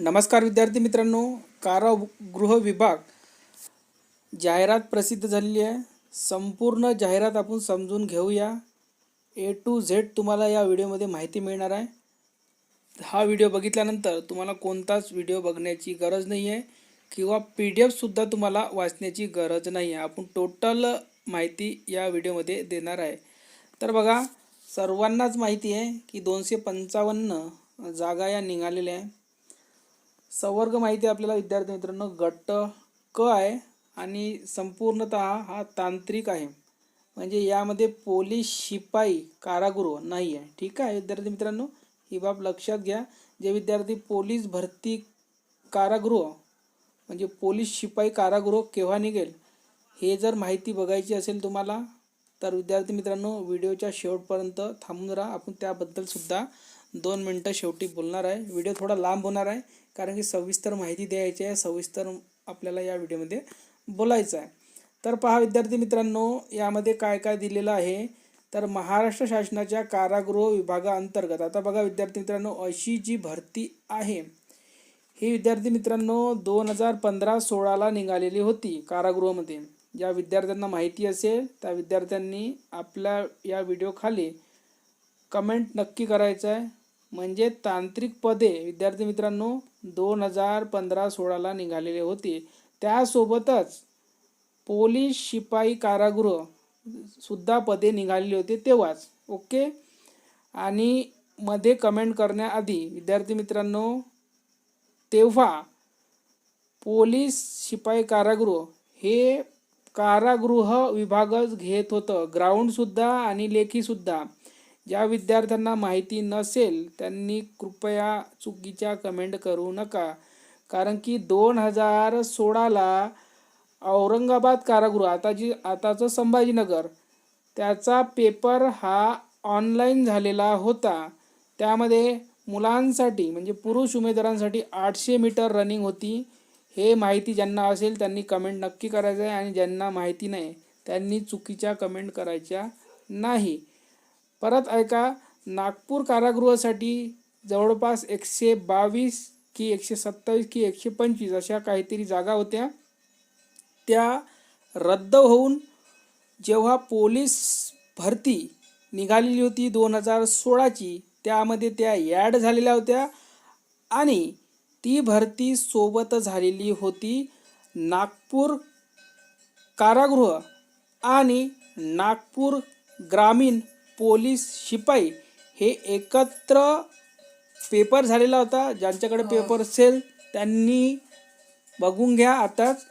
नमस्कार विद्यार्थी मित्रांनो. कारागृह विभाग जाहिरात प्रसिद्ध झालेली आहे. संपूर्ण जाहिरात आपण समजून घेऊया. ए टू झेड तुम्हाला या व्हिडिओमध्ये माहिती मिळणार आहे. हा व्हिडिओ बघितल्यानंतर तुम्हाला कोणताच व्हिडिओ बघण्याची गरज नाही आहे किंवा पी डी एफसुद्धा तुम्हाला वाचण्याची गरज नाही आहे आपण टोटल माहिती या व्हिडिओमध्ये देणार आहे. तर बघा सर्वांनाच माहिती आहे की दोनशे पंचावन्न जागा या निघालेल्या आहे. संवर्ग माहिती आपल्याला विद्यार्थी मित्रांनो गट क आहे आणि संपूर्णत हा तांत्रिक आहे. म्हणजे यामध्ये पोलीस शिपाई कारागृह नाही आहे. ठीक आहे विद्यार्थी मित्रांनो? ही बाब लक्षात घ्या. जे विद्यार्थी पोलीस भरती कारागृह म्हणजे पोलीस शिपाई कारागृह केव्हा निघेल हे जर माहिती बघायची असेल तुम्हाला तर विद्यार्थी मित्रांनो व्हिडिओच्या शेवटपर्यंत थांबून राहा. आपण त्याबद्दलसुद्धा दोन मिनटं शेवटी बोलणार आहे. व्हिडिओ थोडा लांब होणार आहे कारण की सविस्तर माहिती द्यायची आहे सविस्तर आपल्याला या व्हिडिओमध्ये बोलायचं आहे. तर पहा विद्यार्थी मित्रांनो यामध्ये काय काय दिलेलं आहे? तर महाराष्ट्र शासनाच्या कारागृह विभागाअंतर्गत आता बघा विद्यार्थी मित्रांनो अशी जी भरती आहे ही विद्यार्थी मित्रांनो दोन हजार पंधरा सोळाला निघालेली होती कारागृहामध्ये. ज्या विद्यार्थ्यांना माहिती असेल त्या विद्यार्थ्यांनी आपल्या या व्हिडिओखाली कमेंट नक्की करायचं आहे. म्हणजे तांत्रिक पदे विद्यार्थी मित्रांनो दोन हजार पंधरा सोळाला निघालेले होते. त्यासोबतच पोलीस शिपाई कारागृह सुद्धा पदे निघालेली होते तेव्हाच. ओके? आणि मध्ये कमेंट करण्याआधी विद्यार्थी मित्रांनो तेव्हा पोलीस शिपाई कारागृह हे कारागृह विभागच घेत होतं. ग्राउंडसुद्धा आणि लेखीसुद्धा ज्या विद्यार्थ्यांना माहिती नसेल त्यांनी कृपया चुकीच्या कमेंट करू नका. कारण की दोन हजार सोळाला औरंगाबाद कारागृह आता जी आताचं संभाजीनगर त्याचा पेपर हा ऑनलाईन झालेला होता. त्यामध्ये मुलांसाठी म्हणजे पुरुष उमेदवारांसाठी आठशे मीटर रनिंग होती. हे माहिती ज्यांना असेल त्यांनी कमेंट नक्की करायचं आहे. आणि ज्यांना माहिती नाही त्यांनी चुकीच्या कमेंट करायच्या नाही. परत ऐका नागपूर कारागृहासाठी जवळपास एकशे बावीस की एकशे सत्तावीस की एकशे पंचवीस अशा काहीतरी जागा होत्या. त्या रद्द होऊन जेव्हा पोलीस भरती निघालेली होती दोन हजार सोळाची त्यामध्ये त्या ॲड झालेल्या होत्या आणि ती भरती सोबत झालेली होती नागपूर कारागृह आणि नागपूर ग्रामीण पोलीस शिपाई हे एकत्र पेपर झालेला होता. ज्यांच्याकडे पेपर असेल त्यांनी बघून घ्या. आताच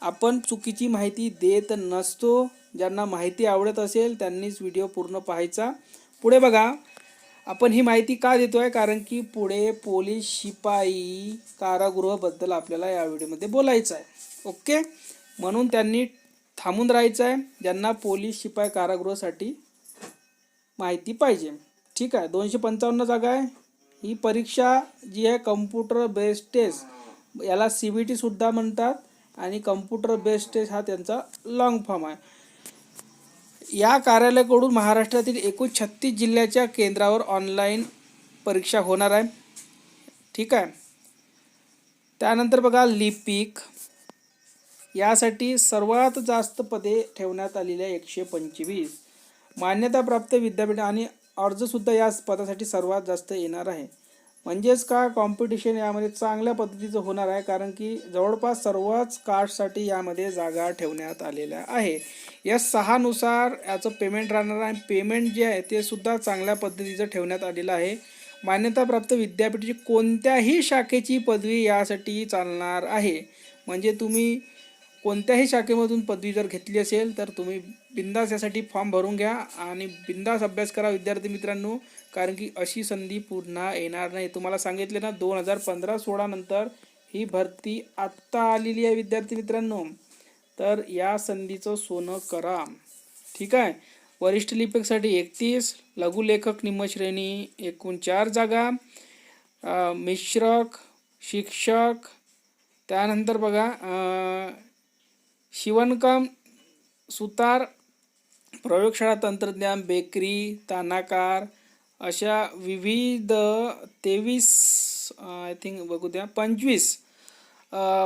आपण चुकीची माहिती देत नसतो. ज्यांना माहिती आवडत असेल त्यांनीच व्हिडिओ पूर्ण पाहायचा. पुढे बघा. आपण ही माहिती का देतो आहे कारण की पुढे पोलीस शिपाई कारागृहाबद्दल आपल्याला या व्हिडिओमध्ये बोलायचं आहे ओके? म्हणून त्यांनी थांबून राहायचं आहे ज्यांना पोलीस शिपाई कारागृहासाठी माहिती पाहिजे. ठीक आहे दोनशे पंचावन्न जागा आहे. ही परीक्षा जी आहे कम्प्युटर बेस्ड टेस्ट याला सी बी टीसुद्धा म्हणतात आणि कम्प्युटर बेस्ड टेस्ट हा त्यांचा लॉंग फॉर्म आहे. या कार्यालयाकडून महाराष्ट्रातील एकूण छत्तीस जिल्ह्याच्या केंद्रावर ऑनलाईन परीक्षा होणार आहे. ठीक आहे. त्यानंतर बघा लिपिक. यासाठी सर्वात जास्त पदे ठेवण्यात आलेली आहे एकशे पंचवीस. मान्यताप्राप्त विद्यापीठ आणि अर्जसुद्धा या पदासाठी सर्वात जास्त येणार आहे. म्हणजेच का कॉम्पिटिशन यामध्ये चांगल्या पद्धतीचं होणार आहे? कारण की जवळपास सर्वच कास्टसाठी यामध्ये जागा ठेवण्यात आलेल्या आहे. या सहानुसार याचं पेमेंट राहणार आहे. पेमेंट जे आहे ते सुद्धा चांगल्या पद्धतीचं ठेवण्यात आलेलं आहे. मान्यताप्राप्त विद्यापीठाची कोणत्याही शाखेची पदवी यासाठी चालणार आहे. म्हणजे तुम्ही कोणत्याही शाखेमधून पदवी जर घेतली असेल तर तुम्ही बिंदास यासाठी फॉर्म भरून घ्या आणि बिंदास अभ्यास करा विद्यार्थी मित्रांनो. कारण की अशी संधी पुन्हा येणार नाही. तुम्हाला सांगितले ना दोन हजार पंधरा सोळानंतर ही भरती आत्ता आलेली आहे विद्यार्थी मित्रांनो. तर या संधीचं सोनं करा. ठीक आहे? वरिष्ठ लिपिकसाठी एकतीस लघुलेखक निम्मश्रेणी एकूण चार जागा. मिश्रक शिक्षक. त्यानंतर बघा शिवणकाम सुतार प्रयोगशाळा तंत्रज्ञान बेकरी तानाकार अशा विविध तेवीस आय थिंक बघू द्या पंचवीस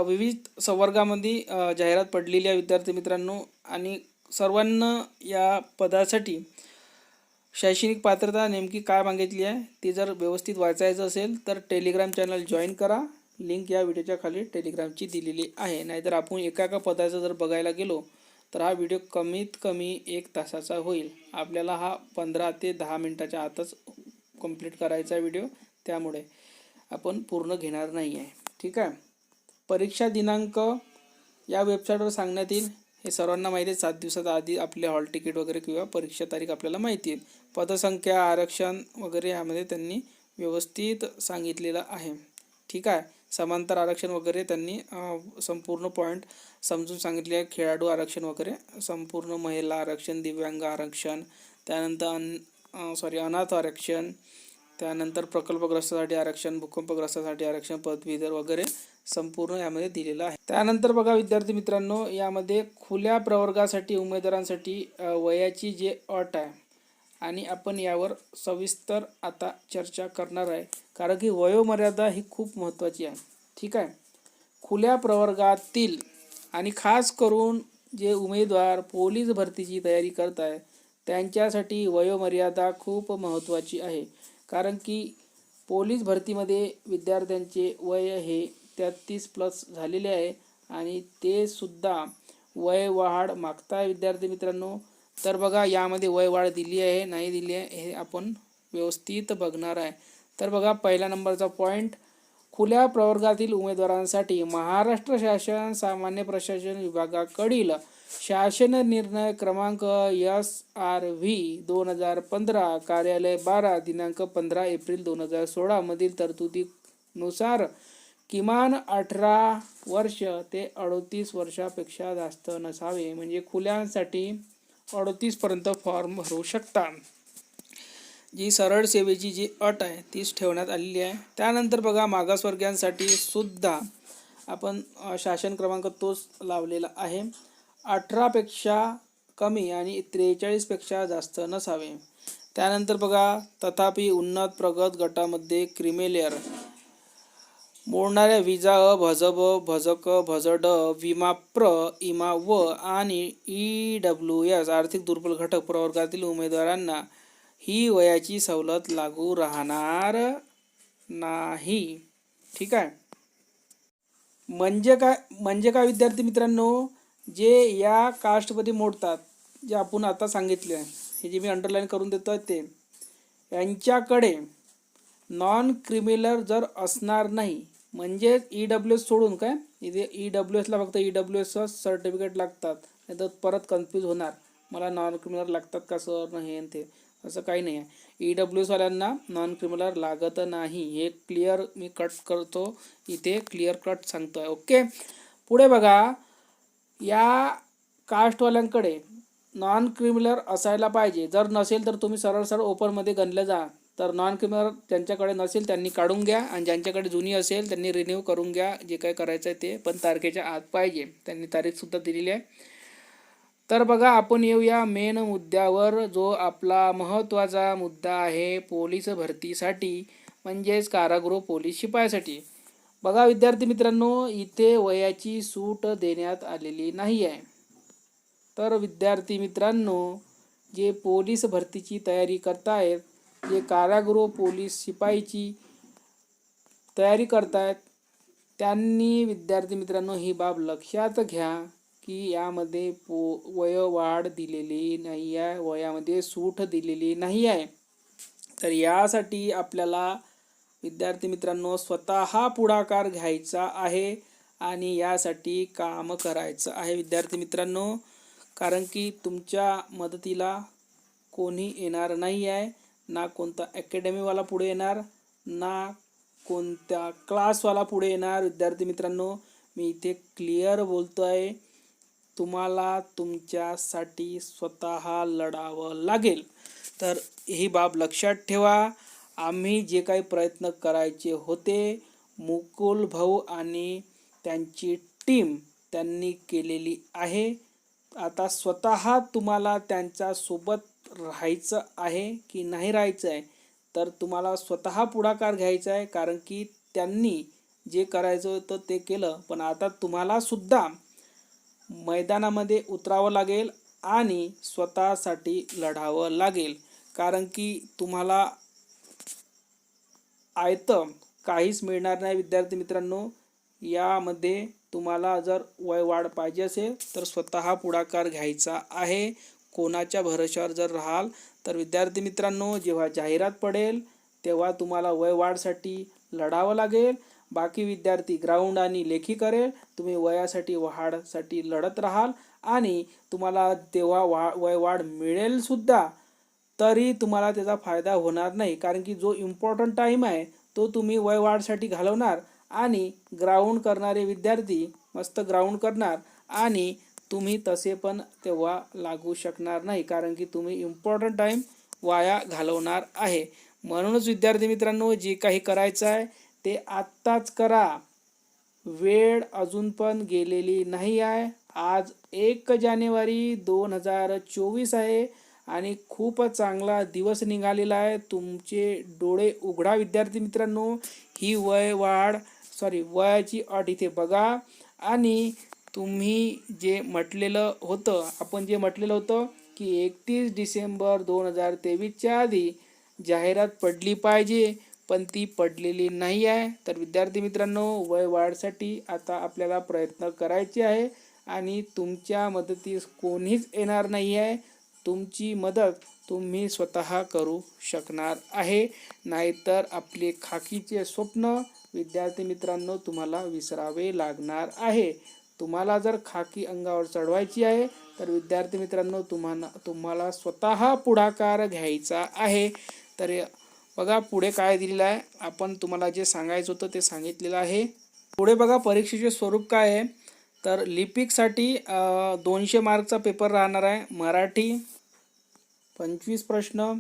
विविध संवर्गामध्ये जाहिरात पडलेली आहे विद्यार्थी मित्रांनो आणि सर्वांना या पदासाठी शैक्षणिक पात्रता नेमकी काय मागितली आहे ती जर व्यवस्थित वाचायचं असेल तर टेलिग्राम चॅनल जॉईन करा. लिंक या व्हिडिओच्या खाली टेलिग्रामची दिलेली आहे. नाहीतर आपण एका एका पदाचं जर बघायला गेलो तर हा व्हिडिओ कमीत कमी एक तासाचा होईल. आपल्याला हा पंधरा ते दहा मिनटाच्या आतच कंप्लीट करायचा व्हिडिओ. त्यामुळे आपण पूर्ण घेणार नाही आहे ठीक आहे? परीक्षा दिनांक या वेबसाईटवर सांगण्यात येईल. हे सर्वांना माहिती आहे. सात दिवसात आधी आपले हॉल तिकीट वगैरे किंवा परीक्षा तारीख आपल्याला माहिती आहे. पदसंख्या आरक्षण वगैरे यामध्ये त्यांनी व्यवस्थित सांगितलेलं आहे. ठीक आहे? समांतर आरक्षण वगैरे त्यांनी संपूर्ण पॉईंट समजून सांगितले आहे. खेळाडू आरक्षण वगैरे संपूर्ण महिला आरक्षण दिव्यांग आरक्षण त्यानंतर अन सॉरी अनाथ आरक्षण त्यानंतर प्रकल्पग्रस्तासाठी आरक्षण भूकंपग्रस्तासाठी आरक्षण पदवीधर वगैरे संपूर्ण यामध्ये दिलेलं आहे. त्यानंतर बघा विद्यार्थी मित्रांनो यामध्ये खुल्या प्रवर्गासाठी उमेदवारांसाठी वयाची जे अट आहे आणि आपण यावर सविस्तर आता चर्चा करणार आहे. कारण की वयोमर्यादा ही खूप महत्त्वाची आहे. ठीक आहे? खुल्या प्रवर्गातील आणि खास करून जे उमेदवार पोलीस भरतीची तयारी करत आहे त्यांच्यासाठी वयोमर्यादा खूप महत्त्वाची आहे. कारण की पोलीस भरतीमध्ये विद्यार्थ्यांचे वय हे तेहतीस प्लस झालेले आहे आणि ते सुद्धा वय वाढ मागताय विद्यार्थी मित्रांनो. तर बघा यामध्ये वय वाढ दिली आहे नाही दिली आहे हे आपण व्यवस्थित बघणार आहे. तर बघा पहिल्या नंबरचा पॉईंट खुल्या प्रवर्गातील उमेदवारांसाठी महाराष्ट्र शासन सामान्य प्रशासन विभागाकडील शासन निर्णय क्रमांक एस आर व्ही दोन हजार पंधरा कार्यालय बारा दिनांक पंधरा एप्रिल दोन हजार सोळामधील तरतुदीनुसार किमान अठरा वर्ष ते अडोतीस वर्षापेक्षा जास्त नसावे. म्हणजे खुल्यांसाठी अडतीसपर्यंत फॉर्म भरू शकता. जी सरळ सेवेची जी अट आहे तीच ठेवण्यात आलेली आहे. त्यानंतर बघा मागासवर्गीयांसाठी सुद्धा आपण शासन क्रमांक तोच लावलेला आहे. अठरापेक्षा कमी आणि त्रेचाळीसपेक्षा जास्त नसावे. त्यानंतर बघा तथापि उन्नत प्रगत गटामध्ये क्रिमेलेअर मोडणाऱ्या विजा अ भजब भजक भजड विमा प्र इमा व आणि ई डब्ल्यू एस आर्थिक दुर्बल घटक प्रवर्गातील उमेदवारांना ही वयाची सवलत लागू राहणार नाही. ठीक आहे? म्हणजे काय म्हणजे काय विद्यार्थी मित्रांनो? जे या कास्टमध्ये मोडतात जे आपण आता सांगितले आहे हे जे मी अंडरलाईन करून देतो आहे ते यांच्याकडे नॉन क्रिमिनल जर असणार नाही म्हणजेच ई डब्ल्यू एस सोडून काय? इथे ई डब्ल्यू एसला फक्त ई डब्ल्यू एसचं सर्टिफिकेट लागतात. नाही तर परत कन्फ्यूज होणार. मला नॉन क्रिमिनल लागतात का सर हे ते. असं काही नाही आहे. ई डब्ल्यू एसवाल्यांना नॉन क्रिमिनल लागत नाही. हे क्लिअर मी कट करतो. इथे क्लिअर कट सांगतो आहे ओके पुढे बघा. या कास्टवाल्यांकडे नॉन क्रिमिनल असायला पाहिजे. जर नसेल तर तुम्ही सरळ सरळ ओपनमध्ये गणलं जा. तर नॉन क्रिमिनल ज्यांच्याकडे नसेल त्यांनी काढून घ्या. आणि ज्यांच्याकडे जुनी असेल त्यांनी रिन्यू करून घ्या. जे काय करायचं आहे ते पण तारखेच्या आत पाहिजे. त्यांनी तारीखसुद्धा दिलेली आहे. तर बघा आपण येऊया मेन मुद्द्यावर जो आपला महत्त्वाचा मुद्दा आहे पोलीस भरतीसाठी म्हणजेच कारागृह पोलीस शिपायासाठी. बघा विद्यार्थी मित्रांनो इथे वयाची सूट देण्यात आलेली नाही आहे. तर विद्यार्थी मित्रांनो जे पोलीस भरतीची तयारी करतायत जे कारागृह पोलीस शिपाईची तयारी करतायत त्यांनी विद्यार्थी मित्रांनो ही बाब लक्षात घ्या की यामध्ये पो वयोवाढ दिलेली नाही आहे वयामध्ये सूट दिलेली नाही आहे तर यासाठी आपल्याला विद्यार्थी मित्रांनो स्वतः पुढाकार घ्यायचा आहे आणि यासाठी काम करायचं आहे विद्यार्थी मित्रांनो. कारण की तुमच्या मदतीला कोणी येणार नाही आहे ना कोणता अकॅडमीवाला पुढे येणार ना कोणत्या क्लासवाला पुढे येणार. विद्यार्थी मित्रांनो मी इथे क्लिअर बोलतो आहे तुम्हाला तुमच्यासाठी स्वतः लढावं लागेल. तर ही बाब लक्षात ठेवा. आम्ही जे काही प्रयत्न करायचे होते मुकुल भाऊ आणि त्यांची टीम त्यांनी केलेली आहे. आता स्वतः तुम्हाला त्यांच्यासोबत राहायचं आहे की नाही राहायचं आहे तर तुम्हाला स्वतः पुढाकार घ्यायचा आहे कारण की त्यांनी जे करायचं होतं ते केलं. पण आता तुम्हाला सुद्धा मैदानामध्ये उतरावं लागेल आणि स्वतःसाठी लढावं लागेल. कारण की तुम्हाला आयतं काहीच मिळणार नाही विद्यार्थी मित्रांनो. यामध्ये तुम्हाला जर वय वाढ पाहिजे असेल तर स्वतः पुढाकार घ्यायचा आहे. कोणाच्या भरवशावर जर राहाल तर विद्यार्थी मित्रांनो जेव्हा जाहिरात पडेल तेव्हा तुम्हाला वय वाढसाठी लढावं लागेल. बाकी विद्यार्थी ग्राउंड आणि लेखी करेल. तुम्ही वयासाठी वाढसाठी लढत राहाल आणि तुम्हाला तेव्हा वा वय वाढ तरी तुम्हाला त्याचा फायदा होणार नाही कारण की जो इम्पॉर्टंट टाईम आहे तो तुम्ही वय वाढसाठी घालवणार आणि ग्राउंड करणारे विद्यार्थी मस्त ग्राउंड करणार आणि तुम्ही तसे पण तेव्हा लागू शकणार नाही कारण की तुम्ही इम्पॉर्टंट टाईम वाया घालवणार आहे. म्हणूनच विद्यार्थी मित्रांनो जे काही करायचं आहे ते आत्ताच करा. वेळ अजून पण गेलेली नाही आहे. आज एक जानेवारी दोन हजार चोवीस आहे आणि खूप चांगला दिवस निघालेला आहे. तुमचे डोळे उघडा विद्यार्थी मित्रांनो. ही वय वाढ सॉरी वयाची अट इथे बघा. आणि तुम्ही जे म्हटलेलं होतं आपण जे म्हटलेलं होतं की एकतीस डिसेंबर दोन हजार तेवीसच्या आधी जाहिरात पडली पाहिजे पण ती पडलेली नाही आहे. तर विद्यार्थी मित्रांनो वय वाढसाठी आता आपल्याला प्रयत्न करायचे आहे आणि तुमच्या मदतीस कोणीच येणार नाही आहे. तुमची मदत तुम्ही स्वतः करू शकणार आहे. नाहीतर आपले खाकीचे स्वप्न विद्यार्थी मित्रांनो तुम्हाला विसरावे लागणार आहे. तुम्हाला जर खाकी अंगावर चढवायची आहे तर विद्यार्थी मित्रांनो तुम्हाला तुम्हाला स्वतः पुढाकार घ्यायचा आहे. तर बघा पुढे काय दिलेलं आहे? आपण तुम्हाला जे सांगायचं होतं ते सांगितलेलं आहे. पुढे बघा परीक्षेचे स्वरूप काय आहे? तर लिपिकसाठी दोनशे मार्कचा पेपर राहणार आहे. मराठी पंचवीस प्रश्न.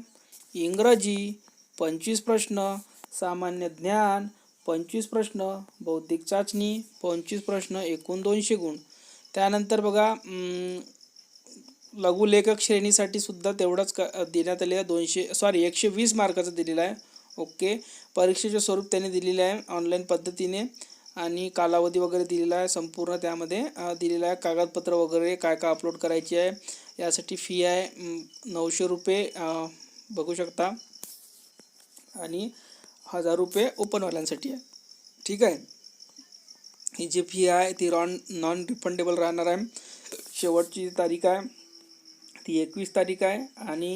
इंग्रजी पंचवीस प्रश्न. सामान्य ज्ञान पंचवीस प्रश्न बौद्धिक चाचणी पंचवीस प्रश्न एकूण दोनशे गुण. त्यानंतर बघा लघुलेखक श्रेणीसाठी सुद्धा तेवढंच क देण्यात आलेलं आहे. दोनशे सॉरी एकशे वीस मार्काचं दिलेलं आहे. ओके. परीक्षेचे स्वरूप त्यांनी दिलेले आहे ऑनलाईन पद्धतीने. आणि कालावधी वगैरे दिलेला आहे संपूर्ण त्यामध्ये दिलेला आहे. कागदपत्र वगैरे काय काय अपलोड करायची आहे यासाठी फी आहे नऊशे रुपये बघू शकता. आणि हजार रुपये ओपनवाल्यांसाठी आहे. ठीक आहे? ही जी फी आहे ती रॉन नॉन रिफंडेबल राहणार आहे. शेवटची तारीख आहे ती एकवीस तारीख आहे आणि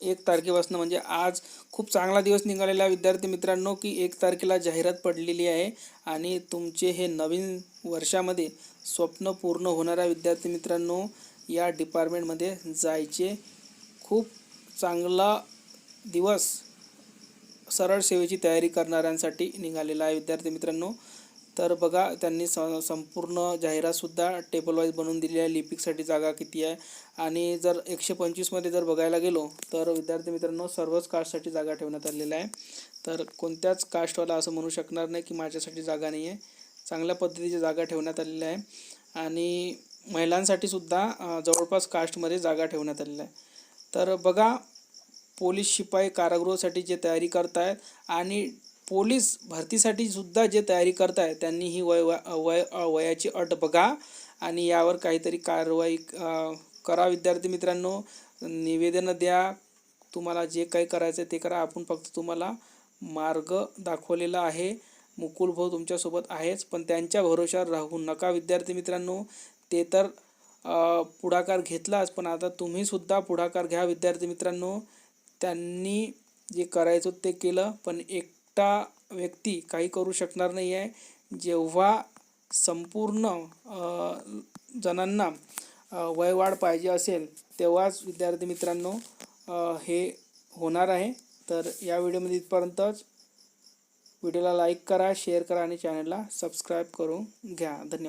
एक तारखेपासून म्हणजे आज खूप चांगला दिवस निघालेला विद्यार्थी मित्रांनो की एक तारखेला जाहिरात पडलेली आहे आणि तुमचे हे नवीन वर्षामध्ये स्वप्न पूर्ण होणाऱ्या विद्यार्थी मित्रांनो या डिपार्टमेंटमध्ये जायचे खूप चांगला दिवस सरळ सेवेची तयारी करणाऱ्यांसाठी निघालेला आहे. विद्यार्थी मित्रांनो तर बघा त्यांनी स संपूर्ण जाहिरातसुद्धा टेबलवाईज बनवून दिली आहे. लिपिकसाठी जागा किती आहे? आणि जर एकशे पंचवीसमध्ये जर बघायला गेलो तर विद्यार्थी मित्रांनो सर्वच कास्टसाठी जागा ठेवण्यात आलेल्या आहे. तर कोणत्याच कास्टवाला असं म्हणू शकणार नाही की माझ्यासाठी जागा नाही आहे चांगल्या पद्धतीची जागा ठेवण्यात आलेल्या आहे. आणि महिलांसाठी सुद्धा जवळपास कास्टमध्ये जागा ठेवण्यात आलेल्या आहे. तर बघा पोलीस शिपाई कारागृहासाठी जे तयारी करतायत आणि पोलीस भरतीसाठी सुद्धा जे तयारी करतायत त्यांनी ही वय वय वयाची अट बघा आणि यावर काहीतरी कारवाई करा. विद्यार्थी मित्रांनो निवेदनं द्या. तुम्हाला जे काही करायचं आहे ते करा. आपण फक्त तुम्हाला मार्ग दाखवलेला आहे. मुकुल भाऊ तुमच्यासोबत आहेच पण त्यांच्या भरोशावर राहू नका. विद्यार्थी मित्रांनो ते तर पुढाकार घेतलाच पण आता तुम्हीसुद्धा पुढाकार घ्या. विद्यार्थी मित्रांनो त्यांनी जे करायचं ते केलं पण एकटा व्यक्ती काही करू शकणार नाही आहे जेव्हा संपूर्ण जणांना वयवाढ पाहिजे असेल तेव्हाच विद्यार्थी मित्रांनो हे होणार आहे. तर या व्हिडिओमध्ये इथपर्यंतच व्हिडिओला लाईक करा शेअर करा आणि चॅनलला सबस्क्राईब करून घ्या. धन्यवाद.